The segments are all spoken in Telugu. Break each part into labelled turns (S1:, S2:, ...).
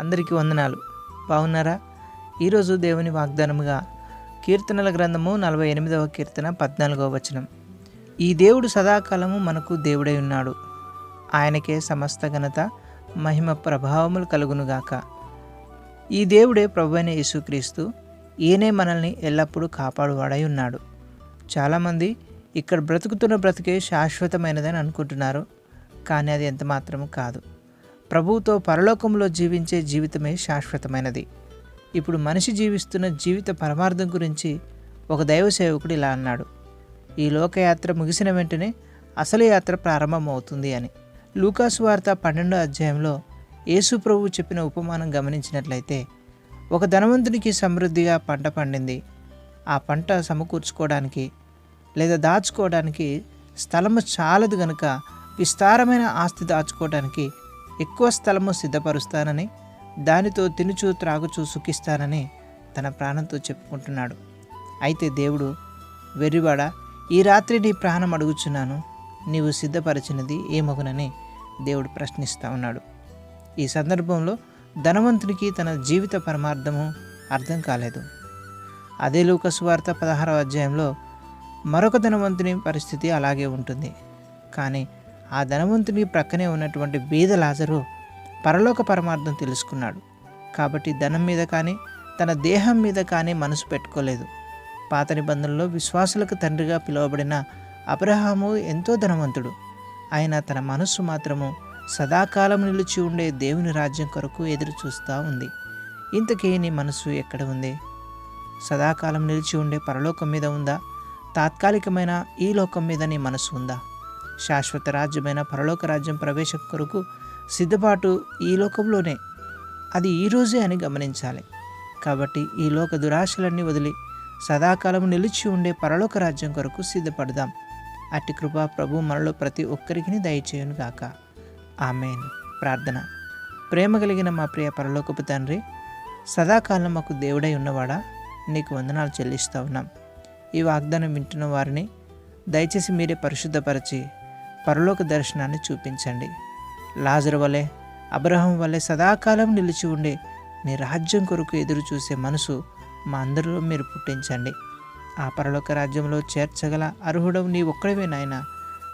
S1: అందరికీ వందనాలు. బాగున్నారా ఈరోజు దేవుని వాగ్దానముగా కీర్తనల గ్రంథము నలభై ఎనిమిదవ కీర్తన పద్నాలుగవ వచనం. ఈ దేవుడు సదాకాలము మనకు దేవుడై ఉన్నాడు. ఆయనకే సమస్త ఘనత మహిమ ప్రభావములు కలుగునుగాక. ఈ దేవుడే ప్రభువైన యేసుక్రీస్తు ఈయనే మనల్ని ఎల్లప్పుడూ కాపాడువాడై ఉన్నాడు. చాలామంది ఇక్కడ బ్రతుకుతున్న బ్రతికే శాశ్వతమైనదని అనుకుంటున్నారు కానీ అది ఎంత మాత్రము కాదు. ప్రభువుతో పరలోకంలో జీవించే జీవితమే శాశ్వతమైనది. ఇప్పుడు మనిషి జీవిస్తున్న జీవిత పరమార్థం గురించి ఒక దైవ సేవకుడు ఇలా అన్నాడు. ఈ లోకయాత్ర ముగిసిన వెంటనే అసలు యాత్ర ప్రారంభమవుతుంది అని. లూకాసు వార్త పన్నెండో అధ్యాయంలో యేసు ప్రభు చెప్పిన ఉపమానం గమనించినట్లయితే ఒక ధనవంతునికి సమృద్ధిగా పంట పండింది. ఆ పంట సమకూర్చుకోవడానికి లేదా దాచుకోవడానికి స్థలము చాలదు గనుక విస్తారమైన ఆస్తి దాచుకోవడానికి ఎక్కువ స్థలము సిద్ధపరుస్తానని దానితో తినుచు త్రాగుచూ సుఖిస్తానని తన ప్రాణంతో చెప్పుకుంటున్నాడు. అయితే దేవుడు వెర్రివాడ ఈ రాత్రి నీ ప్రాణం అడుగుచున్నాను నీవు సిద్ధపరిచినది ఏమగునని దేవుడు ప్రశ్నిస్తూ ఉన్నాడు. ఈ సందర్భంలో ధనవంతునికి తన జీవిత పరమార్థము అర్థం కాలేదు. అదే లూకసువార్త పదహారవ అధ్యాయంలో మరొక ధనవంతుని పరిస్థితి అలాగే ఉంటుంది. కానీ ఆ ధనవంతుని ప్రక్కనే ఉన్నటువంటి బీద లాజరు పరలోక పరమార్థం తెలుసుకున్నాడు. కాబట్టి ధనం మీద కానీ తన దేహం మీద కానీ మనసు పెట్టుకోలేదు. పాత నిబంధనలో విశ్వాసులకు తండ్రిగా పిలువబడిన అబ్రహాము ఎంతో ధనవంతుడు. ఆయన తన మనస్సు మాత్రము సదాకాలం నిలిచి ఉండే దేవుని రాజ్యం కొరకు ఎదురు చూస్తూ ఉంది. ఇంతకీ నీ మనసు ఎక్కడ ఉంది? సదాకాలం నిలిచి ఉండే పరలోకం మీద ఉందా? తాత్కాలికమైన ఈ లోకం మీద నీ మనసు ఉందా? శాశ్వత రాజ్యమైన పరలోక రాజ్యం ప్రవేశం కొరకు సిద్ధపాటు ఈ లోకంలోనే. అది ఈరోజే అని గమనించాలి. కాబట్టి ఈ లోక దురాశలన్నీ వదిలి సదాకాలం నిలిచి ఉండే పరలోక రాజ్యం కొరకు సిద్ధపడదాం. అట్టి కృప ప్రభు మనలో ప్రతి ఒక్కరికి దయచేయును గాక. ఆమెన్. ప్రార్థన. ప్రేమ కలిగిన మా ప్రియ పరలోకపు తండ్రి సదాకాలం మాకు దేవుడై ఉన్నవాడా? నీకు వందనాలు చెల్లిస్తూ ఉన్నాం. ఈ వాగ్దానం వింటున్న వారిని దయచేసి మీరే పరిశుద్ధపరిచి పరలోక దర్శనాన్ని చూపించండి. లాజరు వలె అబ్రహం వలె సదాకాలం నిలిచి ఉండే నీ రాజ్యం కొరకు ఎదురు చూసే మనసు మా అందరిలో మీరు పుట్టించండి. ఆ పరలోక రాజ్యంలో చేర్చగల అర్హుడవు నీ ఒక్కడవే నాయన.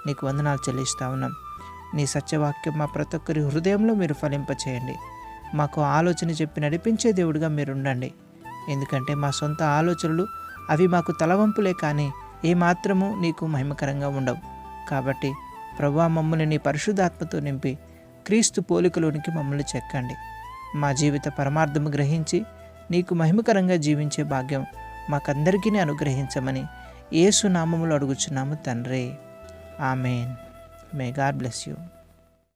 S1: నీకు వందనాలు చెల్లిస్తా ఉన్నాం. నీ సత్యవాక్యం మా ప్రతి ఒక్కరి హృదయంలో మీరు ఫలింపచేయండి. మాకు ఆలోచన చెప్పి నడిపించే దేవుడిగా మీరు ఉండండి ఎందుకంటే మా సొంత ఆలోచనలు అవి మాకు తలవంపులే కానీ ఏమాత్రము నీకు మహిమకరంగా ఉండవు. కాబట్టి ప్రభా మమ్మల్ని నీ పరిశుద్ధాత్మతో నింపి క్రీస్తు పోలికలోనికి మమ్మల్ని చెక్కండి. మా జీవిత పరమార్థము గ్రహించి నీకు మహిమకరంగా జీవించే భాగ్యం మాకందరికీ అనుగ్రహించమని ఏసునామములు అడుగుచున్నాము తండ్రి. Amen. May God bless you